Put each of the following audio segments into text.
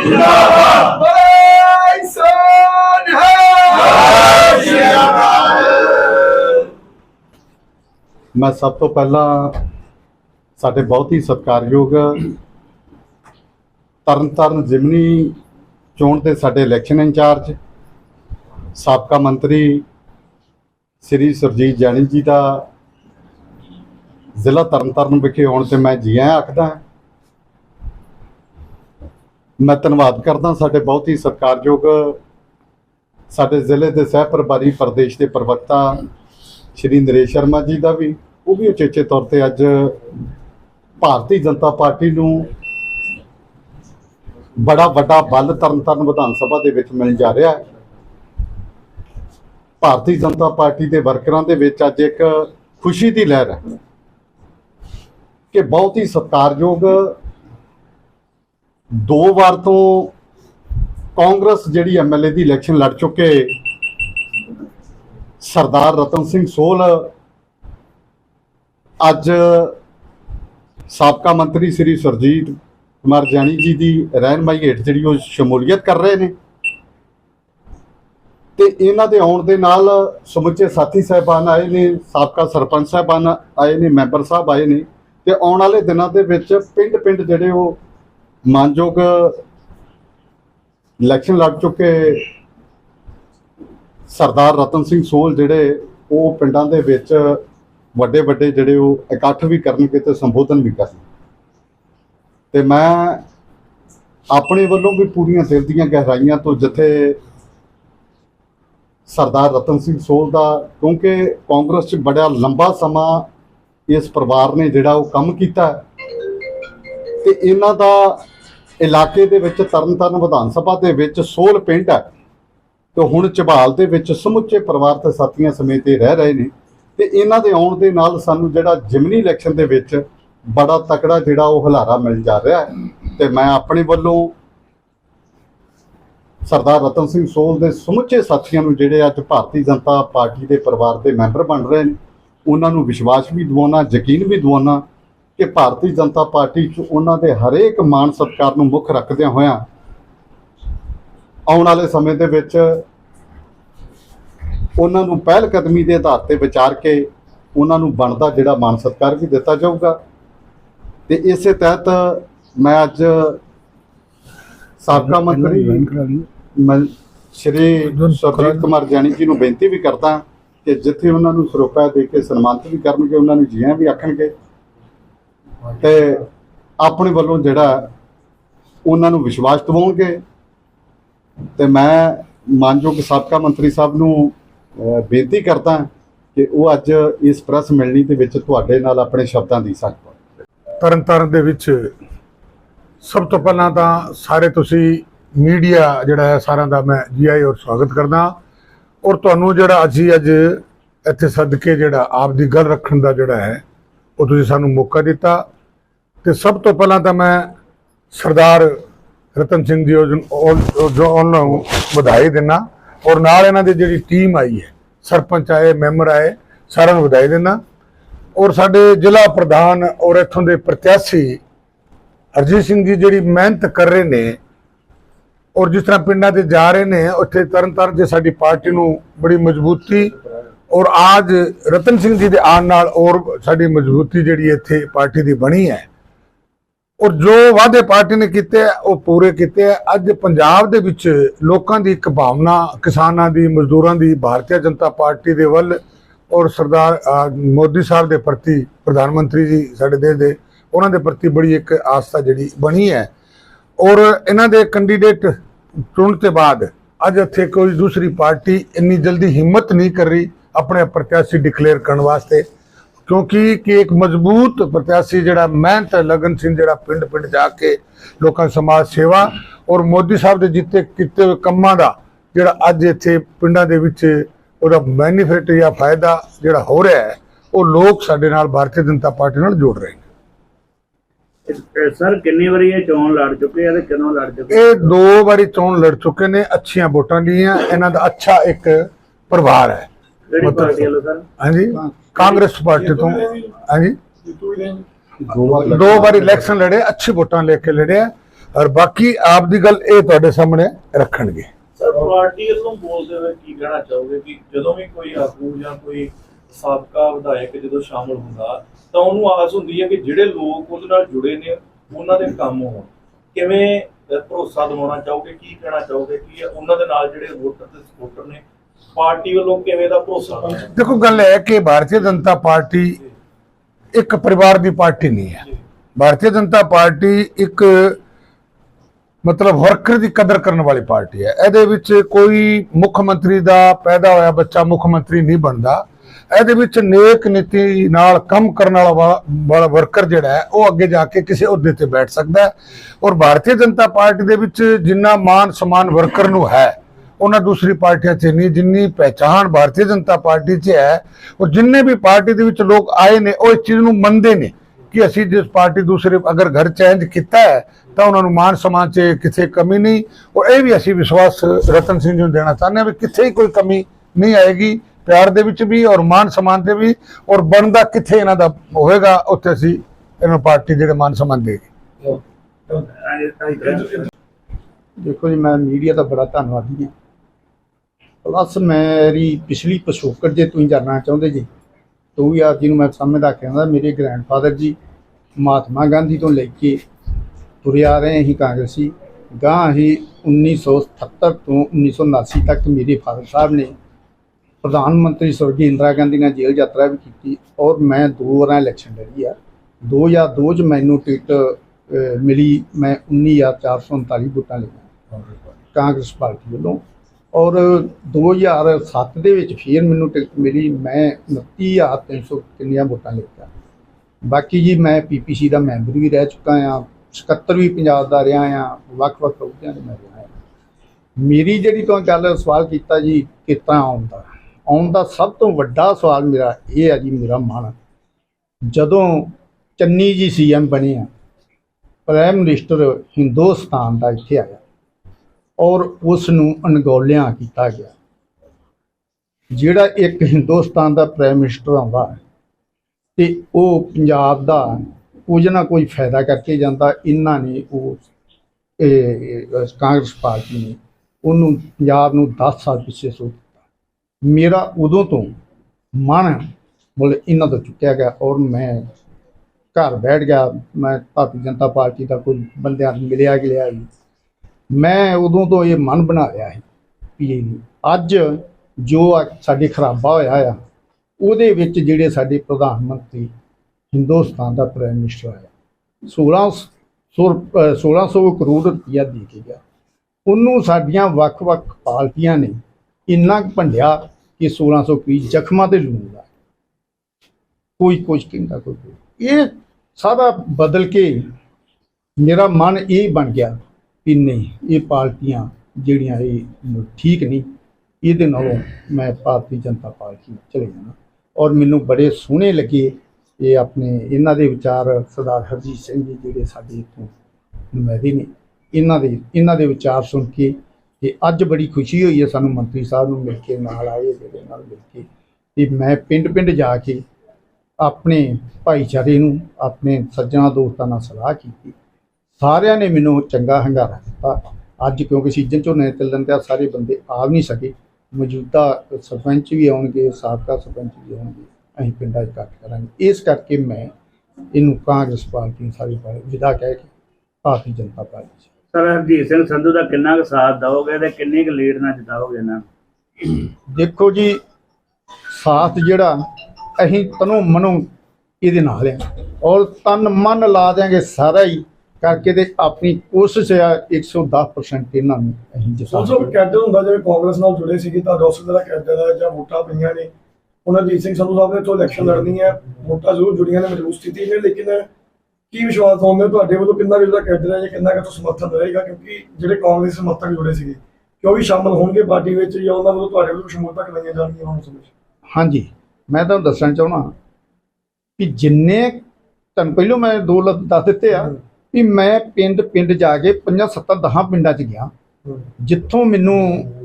ਜਿੰਦਾਬਾਦ ਬੋਲੇ ਸੋਨ ਮੈਂ ਸਭ ਤੋਂ ਪਹਿਲਾਂ ਸਾਡੇ ਬਹੁਤ ਹੀ ਸਤਿਕਾਰਯੋਗ ਤਰਨਤਾਰਨ ਜ਼ਿਮਨੀ ਚੋਣ ਦੇ ਸਾਡੇ ਇਲੈਕਸ਼ਨ ਇੰਚਾਰਜ ਸਾਬਕਾ ਮੰਤਰੀ ਸ੍ਰੀ ਸਰਜੀਤ ਜਾਨੀ ਜੀ ਦਾ ਜ਼ਿਲ੍ਹਾ ਤਰਨਤਾਰਨ ਵਿਖੇ ਆਉਣ ਤੇ ਮੈਂ ਜੀ ਆਇਆਂ ਆਖਦਾ ਮੈਂ ਧੰਨਵਾਦ ਕਰਦਾ ਸਾਡੇ ਬਹੁਤ ਹੀ ਸਤਿਕਾਰਯੋਗ ਸਾਡੇ ਜ਼ਿਲ੍ਹੇ ਦੇ ਸਹਿ ਪ੍ਰਭਾਰੀ ਪ੍ਰਦੇਸ਼ ਦੇ ਪ੍ਰਵਕਤਾ ਸ਼੍ਰੀ ਨਰੇਸ਼ ਸ਼ਰਮਾ ਜੀ ਦਾ ਵੀ, ਉਹ ਵੀ ਉਚੇਚੇ ਤੌਰ ਤੇ ਅੱਜ ਭਾਰਤੀ ਜਨਤਾ ਪਾਰਟੀ ਨੂੰ ਬੜਾ ਵੱਡਾ ਬਲ ਤਰਨਤਾਰਨ ਵਿਧਾਨ ਸਭਾ ਦੇ ਵਿੱਚ ਮਿਲ ਜਾ ਰਿਹਾ ਹੈ। ਭਾਰਤੀ ਜਨਤਾ ਪਾਰਟੀ ਦੇ ਵਰਕਰਾਂ ਦੇ ਵਿੱਚ ਅੱਜ ਇੱਕ ਖੁਸ਼ੀ ਦੀ ਲਹਿਰ ਹੈ ਕਿ ਬਹੁਤ ਹੀ ਸਤਿਕਾਰਯੋਗ ਦੋ ਵਾਰ ਤੋਂ ਕਾਂਗਰਸ ਜਿਹੜੀ ਐਮਐਲਏ ਦੀ ਇਲੈਕਸ਼ਨ ਲੜ ਚੁੱਕੇ ਸਰਦਾਰ ਰਤਨ ਸਿੰਘ ਸੋਲ ਅੱਜ ਸਾਬਕਾ ਮੰਤਰੀ ਸ੍ਰੀ ਸਰਜੀਤ ਕੁਮਾਰ ਜਾਨੀ ਜੀ ਦੀ ਰਹਿਨਮਾਈ ਹੇਠ ਜਿਹੜੀ ਉਹ ਸ਼ਮੂਲੀਅਤ ਕਰ ਰਹੇ ਨੇ। ਤੇ ਇਹਨਾਂ ਦੇ ਆਉਣ ਦੇ ਨਾਲ ਸਮੁੱਚੇ ਸਾਥੀ ਸਹਿਬਾਨ ਆਏ ਨੇ, ਸਾਬਕਾ ਸਰਪੰਚ ਸਾਹਿਬਾਨ ਆਏ ਨੇ, ਮੈਂਬਰ ਸਾਹਿਬ ਆਏ ਨੇ ਤੇ ਆਉਣ ਵਾਲੇ ਦਿਨਾਂ ਦੇ ਵਿੱਚ ਪਿੰਡ ਪਿੰਡ ਜਿਹੜੇ ਉਹ ਮਾਨਯੋਗ ਇਲੈਕਸ਼ਨ ਲੜ ਚੁੱਕੇ ਸਰਦਾਰ ਰਤਨ ਸਿੰਘ ਸੋਲ ਜਿਹੜੇ ਉਹ ਪਿੰਡਾਂ ਦੇ ਵਿੱਚ ਵੱਡੇ ਵੱਡੇ ਜਿਹੜੇ ਉਹ ਇਕੱਠ ਵੀ ਕਰਨਗੇ ਤੇ ਸੰਬੋਧਨ ਵੀ ਕਰਨ ਤੇ ਮੈਂ ਆਪਣੇ ਵੱਲੋਂ ਵੀ ਪੂਰੀਆਂ ਦਿਲ ਦੀਆਂ ਗਹਿਰਾਈਆਂ ਤੋਂ ਜਿੱਥੇ ਸਰਦਾਰ ਰਤਨ ਸਿੰਘ ਸੋਲ ਦਾ, ਕਿਉਂਕਿ ਕਾਂਗਰਸ 'ਚ ਬੜਾ ਲੰਬਾ ਸਮਾਂ ਇਸ ਪਰਿਵਾਰ ਨੇ ਜਿਹੜਾ ਉਹ ਕੰਮ ਕੀਤਾ ਤੇ ਇਹਨਾਂ ਦਾ ਇਲਾਕੇ ਦੇ ਵਿੱਚ ਤਰਨਤਾਰਨ ਵਿਧਾਨ ਸਭਾ ਦੇ ਵਿੱਚ ਸੋਲ ਪਿੰਡ ਹੈ। ਤੇ ਹੁਣ ਝਬਾਲ ਦੇ ਵਿੱਚ ਸਮੁੱਚੇ ਪਰਿਵਾਰ ਤੇ ਸਾਥੀਆਂ ਸਮੇਤ ਇਹ ਰਹਿ ਰਹੇ ਨੇ। ਤੇ ਇਹਨਾਂ ਦੇ ਆਉਣ ਦੇ ਨਾਲ ਸਾਨੂੰ ਜਿਹੜਾ ਜਿਮਨੀ ਇਲੈਕਸ਼ਨ ਦੇ ਵਿੱਚ ਬੜਾ ਤਕੜਾ ਜਿਹੜਾ ਉਹ ਹਲਾਰਾ ਮਿਲ ਜਾ ਰਿਹਾ ਹੈ। ਤੇ ਮੈਂ ਆਪਣੇ ਵੱਲੋਂ ਸਰਦਾਰ ਰਤਨ ਸਿੰਘ ਸੋਲ ਦੇ ਸਮੁੱਚੇ ਸਾਥੀਆਂ ਨੂੰ ਜਿਹੜੇ ਅੱਜ ਭਾਰਤੀ ਜਨਤਾ ਪਾਰਟੀ ਦੇ ਪਰਿਵਾਰ ਦੇ ਮੈਂਬਰ ਬਣ ਰਹੇ ਨੇ, ਉਹਨਾਂ ਨੂੰ ਵਿਸ਼ਵਾਸ ਵੀ ਦਿਵਾਉਣਾ, ਯਕੀਨ ਵੀ ਦਿਵਾਉਣਾ ਕਿ ਭਾਰਤੀ ਜਨਤਾ ਪਾਰਟੀ 'ਚ ਉਹਨਾਂ ਦੇ ਹਰੇਕ ਮਾਣ ਸਤਿਕਾਰ ਨੂੰ ਮੁੱਖ ਰੱਖਦਿਆਂ ਹੋਇਆਂ ਆਉਣ ਵਾਲੇ ਸਮੇਂ ਦੇ ਵਿੱਚ ਉਹਨਾਂ ਨੂੰ ਪਹਿਲ ਕਦਮੀ ਦੇ ਆਧਾਰ ਤੇ ਵਿਚਾਰ ਕੇ ਉਹਨਾਂ ਨੂੰ ਬਣਦਾ ਜਿਹੜਾ ਮਾਣ ਸਤਿਕਾਰ ਵੀ ਦਿੱਤਾ ਜਾਊਗਾ। ਤੇ ਇਸੇ ਤਹਿਤ ਮੈਂ ਅੱਜ ਸਾਬਕਾ ਮੰਤਰੀ ਮੈਂ ਸ਼੍ਰੀ ਸਰਜੀਤ ਕੁਮਾਰ ਜਾਨੀ ਜੀ ਨੂੰ ਬੇਨਤੀ ਵੀ ਕਰਦਾ ਕਿ ਜਿੱਥੇ ਉਹਨਾਂ ਨੂੰ ਸਰੋਪਾ ਦੇ ਕੇ ਸਨਮਾਨਿਤ ਵੀ ਕਰਨਗੇ ਉਹਨਾਂ ਨੂੰ ਜੀਆਂ ਵੀ ਆਖਣਗੇ। ਤੇ ਆਪਣੇ ਵੱਲੋਂ ਜਿਹੜਾ ਉਹਨਾਂ ਨੂੰ ਵਿਸ਼ਵਾਸ ਦਿਵਾਉਣਗੇ। ਤੇ ਮੈਂ ਮਾਨਯੋਗ ਸਾਬਕਾ ਮੰਤਰੀ ਸਾਹਿਬ ਨੂੰ ਬੇਨਤੀ ਕਰਦਾ ਕਿ ਉਹ ਅੱਜ ਇਸ ਪ੍ਰੈਸ ਮਿਲਣੀ ਦੇ ਵਿੱਚ ਤੁਹਾਡੇ ਨਾਲ ਆਪਣੇ ਸ਼ਬਦਾਂ ਦੀ ਸਾਂਝ ਪਾਉਣ। ਤਰਨਤਾਰਨ ਦੇ ਵਿੱਚ ਸਭ ਤੋਂ ਪਹਿਲਾਂ ਤਾਂ ਸਾਰੇ ਤੁਸੀਂ ਮੀਡੀਆ ਜਿਹੜਾ ਹੈ ਸਾਰਿਆਂ ਦਾ ਮੈਂ ਜੀ ਆਈ ਔਰ ਸਵਾਗਤ ਕਰਦਾ ਔਰ ਤੁਹਾਨੂੰ ਜਿਹੜਾ ਅਸੀਂ ਅੱਜ ਇੱਥੇ ਸੱਦ ਕੇ ਜਿਹੜਾ ਆਪ ਦੀ ਗੱਲ ਰੱਖਣ ਦਾ ਜਿਹੜਾ ਹੈ ਉਹ ਤੁਸੀਂ ਸਾਨੂੰ ਮੌਕਾ ਦਿੱਤਾ। ਤੇ ਸਭ ਤੋਂ ਪਹਿਲਾਂ ਤਾਂ ਮੈਂ ਸਰਦਾਰ ਰਤਨ ਸਿੰਘ ਜੀ ਜੋ ਉਹਨਾਂ ਨੂੰ ਵਧਾਈ ਦਿੰਦਾ ਔਰ ਨਾਲ ਇਹਨਾਂ ਦੀ ਜਿਹੜੀ ਟੀਮ ਆਈ ਹੈ, ਸਰਪੰਚ ਆਏ, ਮੈਂਬਰ ਆਏ, ਸਾਰਿਆਂ ਨੂੰ ਵਧਾਈ ਦਿੰਦਾ ਔਰ ਸਾਡੇ ਜ਼ਿਲ੍ਹਾ ਪ੍ਰਧਾਨ ਔਰ ਇੱਥੋਂ ਦੇ ਪ੍ਰਤਿਆਸ਼ੀ ਅਰਜੀਤ ਸਿੰਘ ਜੀ ਜਿਹੜੀ ਮਿਹਨਤ ਕਰ ਰਹੇ ਨੇ ਔਰ ਜਿਸ ਤਰ੍ਹਾਂ ਪਿੰਡਾਂ ਤੇ ਜਾ ਰਹੇ ਨੇ, ਉੱਥੇ ਤਰਨ ਤਾਰਨ ਜੇ ਸਾਡੀ ਪਾਰਟੀ ਨੂੰ ਬੜੀ ਮਜ਼ਬੂਤੀ ਔਰ ਆਜ ਰਤਨ ਸਿੰਘ ਜੀ ਦੇ ਆਉਣ ਨਾਲ ਔਰ ਸਾਡੀ ਮਜ਼ਬੂਤੀ ਜਿਹੜੀ ਇੱਥੇ ਪਾਰਟੀ ਦੀ ਬਣੀ ਹੈ। ਔਰ ਜੋ ਵਾਅਦੇ ਪਾਰਟੀ ਨੇ ਕੀਤੇ ਹੈ, ਉਹ ਪੂਰੇ ਕੀਤੇ ਹੈ। ਅੱਜ ਪੰਜਾਬ ਦੇ ਵਿੱਚ ਲੋਕਾਂ ਦੀ ਇੱਕ ਭਾਵਨਾ ਕਿਸਾਨਾਂ ਦੀ ਮਜ਼ਦੂਰਾਂ ਦੀ ਭਾਰਤੀ ਜਨਤਾ ਪਾਰਟੀ ਦੇ ਵੱਲ ਔਰ ਸਰਦਾਰ ਮੋਦੀ ਸਾਹਿਬ ਦੇ ਪ੍ਰਤੀ ਪ੍ਰਧਾਨ ਮੰਤਰੀ ਜੀ ਸਾਡੇ ਦੇਸ਼ ਦੇ ਉਹਨਾਂ ਦੇ ਪ੍ਰਤੀ ਬੜੀ ਇੱਕ ਆਸਥਾ ਜਿਹੜੀ ਬਣੀ ਹੈ ਔਰ ਇਹਨਾਂ ਦੇ ਕੈਂਡੀਡੇਟ ਚੁਣਨ ਤੋਂ ਬਾਅਦ ਅੱਜ ਇੱਥੇ ਕੋਈ ਦੂਸਰੀ ਪਾਰਟੀ ਇੰਨੀ ਜਲਦੀ ਹਿੰਮਤ ਨਹੀਂ ਕਰ ਰਹੀ ਆਪਣੇ ਪ੍ਰਤਿਆਸ਼ੀ ਡਿਕਲੇਅਰ ਕਰਨ ਵਾਸਤੇ ਕਿਉਂਕਿ ਕਿ ਇੱਕ ਮਜ਼ਬੂਤ ਪ੍ਰਤਿਆਸ਼ੀ ਜਿਹੜਾ ਮਿਹਨਤ ਲਗਨ ਸਿੰਘ ਜਿਹੜਾ ਪਿੰਡ ਪਿੰਡ ਜਾ ਕੇ ਲੋਕਾਂ ਸਮਾਜ ਸੇਵਾ ਔਰ ਮੋਦੀ ਸਾਹਿਬ ਦੇ ਜਿੱਤੇ ਕੀਤੇ ਹੋਏ ਕੰਮਾਂ ਦਾ ਜਿਹੜਾ ਅੱਜ ਇੱਥੇ ਪਿੰਡਾਂ ਦੇ ਵਿੱਚ ਉਹਦਾ ਬੈਨੀਫਿਟ ਜਾਂ ਫਾਇਦਾ ਜਿਹੜਾ ਹੋ ਰਿਹਾ ਹੈ ਉਹ ਲੋਕ ਸਾਡੇ ਨਾਲ ਭਾਰਤੀ ਜਨਤਾ ਪਾਰਟੀ ਨਾਲ ਜੁੜ ਰਹੇ ਨੇ। ਸਰ ਕਿੰਨੀ ਵਾਰੀ ਇਹ ਚੋਣ ਲੜ ਚੁੱਕੇ ਆ ਤੇ ਕਦੋਂ ਲੜ ਚੁੱਕੇ? ਇਹ ਦੋ ਵਾਰੀ ਚੋਣ ਲੜ ਚੁੱਕੇ ਨੇ ਅੱਛੀਆਂ ਵੋਟਾਂ ਲਈਆਂ ਇਹਨਾਂ ਦਾ ਅੱਛਾ ਇੱਕ ਪਰਿਵਾਰ ਹੈ। ਕਿਹੜੀ ਪਾਰਟੀ ਵੱਲੋਂ ਸਰ ਹਾਂਜੀ ਕਾਂਗਰਸ ਪਾਰਟੀ ਤੋਂ। ਹਾਂਜੀ। ਦੋ ਵਾਰ ਇਲੈਕਸ਼ਨ ਲੜੇ। ਅੱਛੀ ਵੋਟਾਂ ਲੈ ਕੇ ਲੜੇ। ਔਰ ਬਾਕੀ ਆਪ ਦੀ ਗੱਲ ਇਹ ਤੁਹਾਡੇ ਸਾਹਮਣੇ ਰੱਖਣਗੇ। ਸਰ ਪਾਰਟੀ ਵੱਲੋਂ ਬੋਲਦੇ ਹੋਏ ਕੀ ਕਹਿਣਾ ਚਾਹੋਗੇ ਕਿ ਜਦੋਂ ਵੀ ਕੋਈ ਆਗੂ ਜਾਂ ਕੋਈ ਸਾਬਕਾ ਵਿਧਾਇਕ ਜਦੋਂ ਸ਼ਾਮਲ ਹੁੰਦਾ ਤਾਂ ਉਹਨੂੰ ਆਸ ਹੁੰਦੀ ਹੈ ਕਿ ਜਿਹੜੇ ਲੋਕ ਉਹਦੇ ਨਾਲ ਜੁੜੇ ਨੇ ਉਹਨਾਂ ਦੇ ਕੰਮ ਹੋਣ। ਕਿਵੇਂ ਭਰੋਸਾ ਦਿਵਾਉਣਾ ਚਾਹੋਗੇ? ਕੀ ਕਹਿਣਾ ਚਾਹੋਗੇ ਕਿ ਉਹਨਾਂ ਦੇ ਨਾਲ ਜਿਹੜੇ ਵੋਟਰ ਤੇ ਸਪੋਰਟਰ ਨੇ ਪਾਰਟੀ ਵੱਲੋਂ ਕਿਵੇਂ ਦਾ ਭਰੋਸਾ? ਦੇਖੋ ਗੱਲ ਹੈ ਕਿ ਭਾਰਤੀ ਜਨਤਾ ਪਾਰਟੀ ਇੱਕ ਪਰਿਵਾਰ ਦੀ ਪਾਰਟੀ ਨਹੀਂ ਹੈ। ਭਾਰਤੀ ਜਨਤਾ ਪਾਰਟੀ ਇੱਕ ਮਤਲਬ ਵਰਕਰ ਦੀ ਕਦਰ ਕਰਨ ਵਾਲੀ ਪਾਰਟੀ ਹੈ। ਇਹਦੇ ਵਿੱਚ ਕੋਈ ਮੁੱਖ ਮੰਤਰੀ ਦਾ ਪੈਦਾ ਹੋਇਆ ਬੱਚਾ ਮੁੱਖ ਮੰਤਰੀ ਨਹੀਂ ਬਣਦਾ। ਇਹਦੇ ਵਿੱਚ ਨੇਕ ਨੀਤੀ ਨਾਲ ਕੰਮ ਕਰਨ ਵਾਲਾ ਵਰਕਰ ਜਿਹੜਾ ਹੈ ਉਹ ਅੱਗੇ ਜਾ ਕੇ ਕਿਸੇ ਅਹੁਦੇ ਤੇ ਬੈਠ ਸਕਦਾ ਹੈ। ਔਰ ਭਾਰਤੀ ਜਨਤਾ ਪਾਰਟੀ ਦੇ ਵਿੱਚ ਜਿੰਨਾ ਮਾਨ ਸਮਾਨ ਵਰਕਰ ਨੂੰ ਹੈ ਉਹਨਾਂ ਦੂਸਰੀ ਪਾਰਟੀਆਂ 'ਚ ਨਹੀਂ ਜਿੰਨੀ ਪਹਿਚਾਣ ਭਾਰਤੀ ਜਨਤਾ ਪਾਰਟੀ 'ਚ ਹੈ, ਉਹ ਜਿੰਨੇ ਵੀ ਪਾਰਟੀ ਦੇ ਵਿੱਚ ਲੋਕ ਆਏ ਨੇ, ਉਹ ਇਸ ਚੀਜ਼ ਨੂੰ ਮੰਨਦੇ ਨੇ ਕਿ ਅਸੀਂ ਜਿਸ ਪਾਰਟੀ ਦੂਸਰੇ ਅਗਰ ਘਰ ਚੇਂਜ ਕੀਤਾ ਹੈ, ਤਾਂ ਉਹਨਾਂ ਨੂੰ ਮਾਨ ਸਮਾਨ 'ਚ ਕਿਸੇ ਕਮੀ ਨਹੀਂ। ਔਰ ਇਹ ਵੀ ਅਸੀਂ ਵਿਸ਼ਵਾਸ ਰਤਨ ਸਿੰਘ ਜੀ ਨੂੰ ਦੇਣਾ ਚਾਹੁੰਦੇ ਹਾਂ ਵੀ ਕਿੱਥੇ ਹੀ ਕੋਈ ਕਮੀ ਨਹੀਂ ਆਏਗੀ, ਪਿਆਰ ਦੇ ਵਿੱਚ ਵੀ ਔਰ ਮਾਨ ਸਮਾਨ ਦੇ ਵੀ, ਔਰ ਬਣਦਾ ਕਿੱਥੇ ਇਹਨਾਂ ਦਾ ਹੋਵੇਗਾ ਉੱਥੇ ਅਸੀਂ ਇਹਨਾਂ ਪਾਰਟੀ ਜਿਹੜੇ ਮਾਨ ਸਮਾਨ ਦੇਗੀ ਦੇਖੋ ਜੀ, ਮੈਂ ਮੀਡੀਆ ਦਾ ਬੜਾ ਧੰਨਵਾਦੀ ਹਾਂ। ਪਲੱਸ ਮੇਰੀ ਪਿਛਲੀ ਪਿਛੋਕੜ ਜੇ ਤੁਸੀਂ ਜਾਣਨਾ ਚਾਹੁੰਦੇ ਜੀ ਤੋ ਵੀ ਆਪ ਜੀ ਨੂੰ ਮੈਂ ਸਮਝਦਾ ਕਹਿੰਦਾ ਮੇਰੇ ਗ੍ਰੈਂਡਫਾਦਰ ਜੀ ਮਹਾਤਮਾ ਗਾਂਧੀ ਤੋਂ ਲੈ ਕੇ ਤੁਰੇ ਆ ਰਹੇ ਅਸੀਂ ਕਾਂਗਰਸੀ। ਗਾਂ ਹੀ 1977 ਤੋਂ 1979 ਤੱਕ ਮੇਰੇ ਫਾਦਰ ਸਾਹਿਬ ਨੇ ਪ੍ਰਧਾਨ ਮੰਤਰੀ ਸਵਰਗੀ ਇੰਦਰਾ ਗਾਂਧੀ ਨਾਲ ਜੇਲ੍ਹ ਯਾਤਰਾ ਵੀ ਕੀਤੀ ਔਰ ਮੈਂ ਦੋ ਵਾਰਾਂ ਇਲੈਕਸ਼ਨ ਲੜੀ ਆ। 2002 ਚ ਮੈਨੂੰ ਟਿਕਟ ਮਿਲੀ ਮੈਂ 19439 ਵੋਟਾਂ ਲਈਆਂ। ਕਾਂਗਰਸ ਪਾਰਟੀ ਵੱਲੋਂ ਔਰ 2007 ਦੇ ਵਿੱਚ ਫਿਰ ਮੈਨੂੰ ਟਿਕਟ ਮਿਲੀ ਮੈਂ 29300 ਕਿੰਨੀਆਂ ਵੋਟਾਂ ਲਈਆਂ ਬਾਕੀ ਜੀ ਮੈਂ ਪੀਪੀਸੀ ਦਾ ਮੈਂਬਰ ਵੀ ਰਹਿ ਚੁੱਕਾ ਆ ਸਕੱਤਰ ਵੀ ਪੰਜਾਬ ਦਾ ਰਿਹਾ ਆ ਵੱਖ-ਵੱਖ ਅਹੁਦਿਆਂ ਦੇ ਮੈਂ ਰਿਹਾ ਆ ਮੇਰੀ ਜਿਹੜੀ ਤੋਂ ਗੱਲ, ਸਵਾਲ ਕੀਤਾ ਜੀ ਕਿੱਦਾਂ ਆਉਣ ਦਾ? ਆਉਣ ਦਾ ਸਭ ਤੋਂ ਵੱਡਾ ਸਵਾਲ ਮੇਰਾ ਇਹ ਆ ਜੀ, ਮੇਰਾ ਮਨ। ਜਦੋਂ ਚੰਨੀ ਜੀ ਸੀਐਮ ਬਣੇ ਆ ਪ੍ਰਾਈਮ ਮਿਨਿਸਟਰ ਹਿੰਦੁਸਤਾਨ ਦਾ ਇੱਥੇ ਆਇਆ ਔਰ ਉਸ ਨੂੰ ਅਣਗੌਲਿਆਂ ਕੀਤਾ ਗਿਆ। ਜਿਹੜਾ ਇੱਕ ਹਿੰਦੁਸਤਾਨ ਦਾ ਪ੍ਰਾਈਮ ਮਿਨਿਸਟਰ ਆਉਂਦਾ ਤੇ ਉਹ ਪੰਜਾਬ ਦਾ ਕੁਝ ਨਾ ਕੋਈ ਫਾਇਦਾ ਕਰਕੇ ਜਾਂਦਾ ਇਹਨਾਂ ਨੇ ਉਹ ਇਹ, ਕਾਂਗਰਸ ਪਾਰਟੀ ਨੇ ਉਹਨੂੰ ਪੰਜਾਬ ਨੂੰ 10 ਸਾਲ ਪਿੱਛੇ ਸੁੱਟ ਦਿੱਤਾ। ਮੇਰਾ ਉਦੋਂ ਤੋਂ ਮਨ ਬੋਲੇ ਇਹਨਾਂ ਤੋਂ ਚੁੱਕਿਆ ਗਿਆ ਔਰ ਮੈਂ ਘਰ ਬੈਠ ਗਿਆ ਮੈਂ ਭਾਰਤੀ ਜਨਤਾ ਪਾਰਟੀ ਦਾ ਕੋਈ ਬੰਦਿਆਂ ਨੂੰ ਮਿਲਿਆ ਗਿਲਿਆ ਨਹੀਂ। ਮੈਂ ਉਦੋਂ ਤੋਂ ਇਹ ਮਨ ਬਣਾ ਲਿਆ ਹੈ ਵੀ ਅੱਜ ਜੋ ਸਾਡੇ ਖਰਾਬਾ ਹੋਇਆ ਆ, ਉਹਦੇ ਵਿੱਚ ਜਿਹੜੇ ਸਾਡੇ ਪ੍ਰਧਾਨ ਮੰਤਰੀ ਹਿੰਦੁਸਤਾਨ ਦਾ ਪ੍ਰਾਈਮ ਮਿਨਿਸਟਰ ਆਇਆ 16 ਸੌ ਅਹ 1600 ਕਰੋੜ ਰੁਪਇਆ ਦੇ ਕੇ ਗਿਆ। ਉਹਨੂੰ ਸਾਡੀਆਂ ਵੱਖ-ਵੱਖ ਪਾਰਟੀਆਂ ਨੇ ਇੰਨਾ ਕੁ ਭੰਡਿਆ ਕਿ 1600 ਕੀ ਜ਼ਖਮਾਂ ਤੇ ਲੂਣਦਾ ਕੋਈ ਕੁਝ ਕਹਿੰਦਾ ਕੋਈ ਕੁਝ। ਇਹ ਸਾਰਾ ਬਦਲ ਕੇ ਮੇਰਾ ਮਨ ਇਹ ਬਣ ਗਿਆ ਕਿ ਨਹੀਂ, ਇਹ ਪਾਰਟੀਆਂ ਜਿਹੜੀਆਂ ਇਹ ਠੀਕ ਨਹੀਂ, ਇਹਦੇ ਨਾਲੋਂ ਮੈਂ ਭਾਰਤੀ ਜਨਤਾ ਪਾਰਟੀ ਚਲੇ ਜਾਣਾ। ਔਰ ਮੈਨੂੰ ਬੜੇ ਸੋਹਣੇ ਲੱਗੇ ਇਹ ਆਪਣੇ, ਇਹਨਾਂ ਦੇ ਵਿਚਾਰ ਸਰਦਾਰ ਹਰਜੀਤ ਸਿੰਘ ਜੀ ਜਿਹੜੇ ਸਾਡੇ ਇੱਥੋਂ ਨੁਮਾਇੰਦੇ ਨੇ, ਇਹਨਾਂ ਦੇ ਇਹਨਾਂ ਦੇ ਵਿਚਾਰ ਸੁਣ ਕੇ ਤੇ ਅੱਜ ਬੜੀ ਖੁਸ਼ੀ ਹੋਈ ਹੈ ਸਾਨੂੰ ਮੰਤਰੀ ਸਾਹਿਬ ਨੂੰ ਮਿਲ ਕੇ, ਨਾਲ ਆਏ ਜਿਹੜੇ ਨਾਲ ਮਿਲ ਕੇ। ਤੇ ਮੈਂ ਪਿੰਡ ਪਿੰਡ ਜਾ ਕੇ ਆਪਣੇ ਭਾਈਚਾਰੇ ਨੂੰ, ਆਪਣੇ ਸੱਜਣਾ ਦੋਸਤਾਂ ਨਾਲ ਸਲਾਹ ਕੀਤੀ। ਸਾਰਿਆਂ ਨੇ ਮੈਨੂੰ ਚੰਗਾ ਹੰਗਾਰਾ ਦਿੱਤਾ। ਅੱਜ ਕਿਉਂਕਿ ਸੀਜ਼ਨ ਝੋਨੇ ਚੱਲਣ ਤੇ ਸਾਰੇ ਬੰਦੇ ਆ ਵੀ ਨਹੀਂ ਸਕੇ। ਮੌਜੂਦਾ ਸਰਪੰਚ ਵੀ ਆਉਣਗੇ ਸਾਬਕਾ ਸਰਪੰਚ ਵੀ ਆਉਣਗੇ। ਅਸੀਂ ਪਿੰਡਾਂ 'ਚ ਇਕੱਠ ਕਰਾਂਗੇ। ਇਸ ਕਰਕੇ ਮੈਂ ਇਹਨੂੰ ਕਾਂਗਰਸ ਪਾਰਟੀ ਨੂੰ ਸਾਰੀ ਪਾਰਟੀ ਵਿਦਾ ਕਹਿ ਕੇ ਭਾਰਤੀ ਜਨਤਾ ਪਾਰਟੀ 'ਚ ਸਰ ਹਰਜੀਤ ਸਿੰਘ ਸੰਧੂ ਦਾ ਕਿੰਨਾ ਕੁ ਸਾਥ ਦਓਗੇ ਤੇ ਕਿੰਨੀ ਕੁ ਲੀਡ ਨਾਲ ਜਿਤਾਓਗੇ ਇਹਨਾਂ ਨੂੰ? ਦੇਖੋ ਜੀ ਸਾਥ ਜਿਹੜਾ ਅਸੀਂ ਤਨੋਂ ਮਨੋਂ ਇਹਦੇ ਨਾਲ ਆ। ਔਰ ਤਨ ਮਨ ਲਾ ਦਿਆਂਗੇ ਸਾਰਾ ਹੀ। ਕਰਕੇ ਤੇ ਆਪਣੀ ਕੋਸ਼ਿਸ਼ ਆ 110% ਇਹਨਾਂ ਨੂੰ ਅਸੀਂ ਜਿਤਾ ਸੋਚੋ ਕੈਡਰ ਹੁੰਦਾ ਜਿਵੇਂ ਕਾਂਗਰਸ ਨਾਲ ਜੁੜੇ ਸੀਗੇ ਤਾਂ ਰੋਸਟਰ ਦਾ ਕੈਡਰ ਹੈ ਜਾਂ ਵੋਟਾਂ ਪਈਆਂ ਨੇ। ਉਹਨਾਂ ਜੀਤ ਸਿੰਘ ਸੰਧੂ ਸਾਹਿਬ ਨੇ ਤੋਂ ਇਲੈਕਸ਼ਨ ਲੜਨੀ ਹੈ ਵੋਟਾਂ ਜ਼ਰੂਰ ਜੁੜੀਆਂ ਨੇ ਮਜ਼ਬੂਤ ਸਥਿਤੀ ਨੇ ਲੇਕਿਨ ਕੀ ਵਿਸ਼ਵਾਸ ਹੋਉਂਦੇ ਹੋ ਤੁਹਾਡੇ ਵੱਲੋਂ ਕਿੰਨਾ ਜਿਹੜਾ ਕੈਡਰ ਹੈ ਜਾਂ ਕਿੰਨਾ ਕੁ ਸਮਰਥਨ ਰਹੇਗਾ? ਕਿਉਂਕਿ ਜਿਹੜੇ ਕਾਂਗਰਸ ਸਮਰਥਕ ਜੁੜੇ ਸੀਗੇ ਕਿ ਉਹ ਵੀ ਸ਼ਾਮਲ ਹੋਣਗੇ ਪਾਰਟੀ ਵਿੱਚ ਜਾਂ ਉਹਨਾਂ ਵੱਲੋਂ ਤੁਹਾਡੇ ਵੱਲੋਂ ਸ਼ਮੂਲੀਅਤ ਕਰਾਈਆਂ ਜਾਣਗੀਆਂ ਹੁਣ ਸਮਝ ਹਾਂਜੀ ਮੈਂ ਤੁਹਾਨੂੰ ਦੱਸਣਾ ਚਾਹੁੰਦਾ ਕਿ ਜਿੰਨੇ ਤੁਹਾਨੂੰ ਪਹਿਲਾਂ ਮੈਂ ਦੋ ਲਫ਼ਜ਼ ਦੱਸ ਦਿੱਤੇ ਆ ਵੀ ਮੈਂ ਪਿੰਡ ਪਿੰਡ ਜਾ ਕੇ ਪੰਜਾਂ ਸੱਤਾਂ ਦਹਾਂ ਪਿੰਡਾਂ 'ਚ ਗਿਆ। ਜਿੱਥੋਂ ਮੈਨੂੰ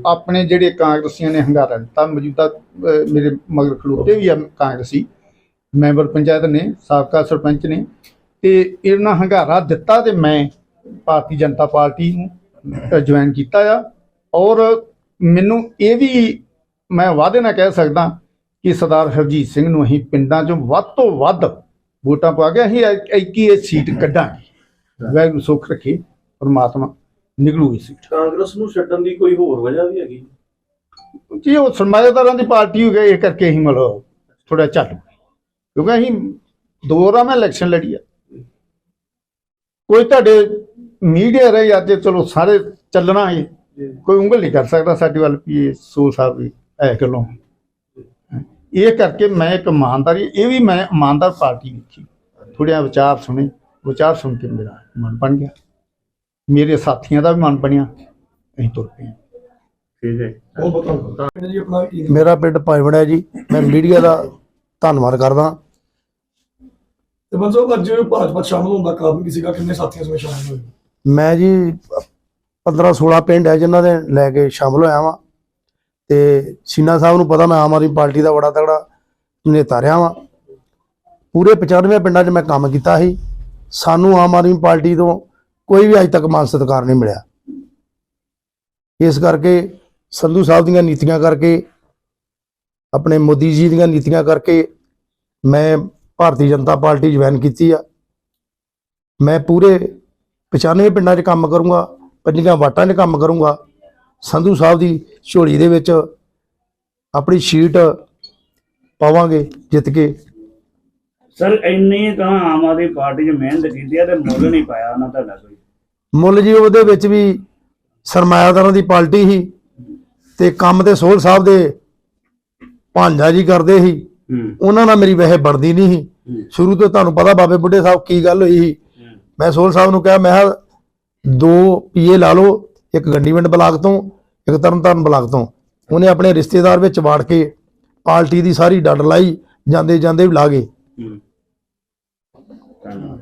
ਆਪਣੇ ਜਿਹੜੇ ਕਾਂਗਰਸੀਆਂ ਨੇ ਹੰਗਾਰਾ ਦਿੱਤਾ ਮੌਜੂਦਾ ਮੇਰੇ ਮਗਰ ਖਲੋਤੇ ਵੀ ਆ ਕਾਂਗਰਸੀ ਮੈਂਬਰ ਪੰਚਾਇਤ ਨੇ ਸਾਬਕਾ ਸਰਪੰਚ ਨੇ ਤੇ ਇਹਨਾਂ ਹੰਗਾਰਾ ਦਿੱਤਾ ਤੇ ਮੈਂ ਭਾਰਤੀ ਜਨਤਾ ਪਾਰਟੀ ਨੂੰ ਜੁਆਇਨ ਕੀਤਾ ਆ। ਔਰ ਮੈਨੂੰ ਇਹ ਵੀ ਮੈਂ ਵਾਅਦੇ ਨਾਲ ਕਹਿ ਸਕਦਾ ਕਿ ਸਰਦਾਰ ਹਰਜੀਤ ਸਿੰਘ ਨੂੰ ਅਸੀਂ ਪਿੰਡਾਂ 'ਚੋਂ ਵੱਧ ਤੋਂ ਵੱਧ ਵੋਟਾਂ ਪਾ ਕੇ ਅਸੀਂ ਐਕੀ ਇਹ ਸੀਟ ਕੱਢਾਂਗੇ। ਵਾਹਿਗੁਰੂ ਸੁੱਖ ਰੱਖੇ ਪਰਮਾਤਮਾ ਨਿਕਲੂ ਇਹ ਸੀਟ ਕਾਂਗਰਸ ਨੂੰ ਛੱਡਣ ਦੀ ਕੋਈ ਹੋਰ ਵਜ੍ਹਾ ਵੀ ਹੈਗੀ? ਜੀ ਉਹ ਸਰਮਾਏਦਾਰਾਂ ਦੀ ਪਾਰਟੀ ਹੋ ਗਈ ਇਹ ਕਰਕੇ ਅਸੀਂ ਮਤਲਬ ਥੋੜਾ ਚੱਲ। ਕਿਉਂਕਿ ਅਸੀਂ ਦੋ ਵਾਰਾਂ ਮੈਂ ਇਲੈਕਸ਼ਨ ਲੜੀ ਆ। ਕੋਈ ਤੁਹਾਡੇ ਮੀਡੀਆ ਰਹੇ ਅੱਜ ਚਲੋ ਸਾਰੇ ਚੱਲਣਾ ਹੈ। ਕੋਈ ਉਂਗਲ ਨਹੀਂ ਕਰ ਸਕਦਾ ਸਾਡੇ ਵੱਲ ਵੀ ਸੋ ਸਾਹਿਬ ਵੀ ਐ ਗੱਲੋਂ। ਇਹ ਕਰਕੇ ਮੈਂ ਇੱਕ ਇਮਾਨਦਾਰੀ ਇਹ ਵੀ ਮੈਂ ਇਮਾਨਦਾਰ ਪਾਰਟੀ ਵੇਖੀ ਥੋੜ੍ਹੇ ਵਿਚਾਰ ਸੁਣੇ ਵਿਚਾਰ ਸੁਣ ਕੇ ਮੇਰਾ ਮਨ ਬਣ ਗਿਆ। ਮੇਰੇ ਸਾਥੀਆਂ ਦਾ ਵੀ ਮਨ ਬਣਿਆ ਅਸੀਂ ਤੁਰ ਪਏ ਠੀਕ ਹੈ। ਬਹੁਤ ਬਹੁਤ ਧੰਨਵਾਦ ਜੀ ਆਪਣਾ ਕੀ ਮੇਰਾ ਪਿੰਡ ਪਾਈਵੜ ਹੈ ਜੀ। ਮੈਂ ਮੀਡੀਆ ਦਾ ਧੰਨਵਾਦ ਕਰਦਾ। ਤੇ ਮਤਲਬ ਅੱਜ ਭਾਜਪਾ ਸ਼ਾਮਲ ਹੋਣ ਦਾ ਕਾਰਨ ਕੀ ਸੀਗਾ? ਕਿੰਨੇ ਸਾਥੀਆਂ ਸਮੇਂ ਸ਼ਾਮਲ ਹੋਏ? ਮੈਂ ਜੀ 15 16 ਪਿੰਡ ਹੈ ਜਿਨ੍ਹਾਂ ਦੇ ਲੈ ਕੇ ਸ਼ਾਮਲ ਹੋਇਆ ਵਾਂ। ਤੇ ਸੀਨਾ ਸਾਹਿਬ ਨੂੰ ਪਤਾ ਮੈਂ ਆਮ ਆਦਮੀ ਪਾਰਟੀ ਦਾ ਬੜਾ ਤਗੜਾ ਨੇਤਾ ਰਿਹਾ ਵਾਂ। ਪੂਰੇ 95 ਪਿੰਡਾਂ 'ਚ ਮੈਂ ਕੰਮ ਕੀਤਾ ਸੀ। ਸਾਨੂੰ ਆਮ ਆਦਮੀ ਪਾਰਟੀ ਤੋਂ ਕੋਈ ਵੀ ਅਜ ਤੱਕ ਮਾਨ ਸਤਿਕਾਰ ਨਹੀਂ ਮਿਲਿਆ। ਇਸ ਕਰਕੇ ਸੰਧੂ ਸਾਹਿਬ ਦੀਆਂ ਨੀਤੀਆਂ ਕਰਕੇ, ਆਪਣੇ ਮੋਦੀ ਜੀ ਦੀਆਂ ਨੀਤੀਆਂ ਕਰਕੇ ਮੈਂ ਭਾਰਤੀ ਜਨਤਾ ਪਾਰਟੀ ਜੁਆਇਨ ਕੀਤੀ ਆ। ਮੈਂ ਪੂਰੇ 95 ਪਿੰਡਾਂ 'ਚ ਕੰਮ ਕਰੂੰਗਾ, ਪੰਜੀਆਂ ਵਾਟਾਂ 'ਚ ਕੰਮ ਕਰੂੰਗਾ। ਸੰਧੂ ਸਾਹਿਬ ਦੀ ਝੋਲੀ ਦੇ ਵਿੱਚ ਆਪਣੀ ਸ਼ੀਟ ਪਾਵਾਂਗੇ, ਜਿੱਤ ਕੇ ਸਰ ਇੰਨੀ ਤਾਂ ਆਮ ਆਦਮੀ ਪਾਰਟੀ 'ਚ ਮਿਹਨਤ ਕੀਤੀ ਹੈ ਤੇ ਮੁੱਲ ਨਹੀਂ ਪਾਇਆ ਉਹਨਾਂ ਤੁਹਾਡਾ ਕੋਈ। ਮੁੱਲ ਜੀ ਉਹਦੇ ਵਿੱਚ ਵੀ ਸਰਮਾਇਆਦਾਰਾਂ ਦੀ ਪਾਰਟੀ ਸੀ ਤੇ ਕੰਮ ਤੇ ਸੋਹਲ ਸਾਹਿਬ ਦੇ ਭਾਂਜਾ ਜੀ ਕਰਦੇ ਸੀ। ਹੂੰ। ਉਹਨਾਂ ਨਾਲ ਮੇਰੀ ਵੈਸੇ ਬਣਦੀ ਨਹੀਂ ਸੀ। ਸ਼ੁਰੂ ਤੋਂ ਤੁਹਾਨੂੰ ਪਤਾ ਬਾਬੇ ਬੁੱਢੇ ਸਾਹਿਬ ਕੀ ਗੱਲ ਹੋਈ ਸੀ। ਮੈਂ ਸੋਹਲ ਸਾਹਿਬ ਨੂੰ ਕਿਹਾ ਮੈਂ ਕਿਹਾ ਦੋ ਪੀਏ ਲਾ ਲਓ ਇੱਕ ਗੰਡੀਵਿੰਡ ਬਲਾਕ ਤੋਂ ਇੱਕ ਤਰਨਤਾਰਨ ਬਲਾਕ ਤੋਂ। ਉਹਨੇ ਆਪਣੇ ਰਿਸ਼ਤੇਦਾਰ ਵਿੱਚ ਵਾੜ ਕੇ ਪਾਰਟੀ ਦੀ ਸਾਰੀ ਡੱਡ ਲਾਈ ਜਾਂਦੇ ਜਾਂਦੇ ਵੀ ਲਾ ਗਏ। ਹੂੰ ਧੰਨਵਾਦ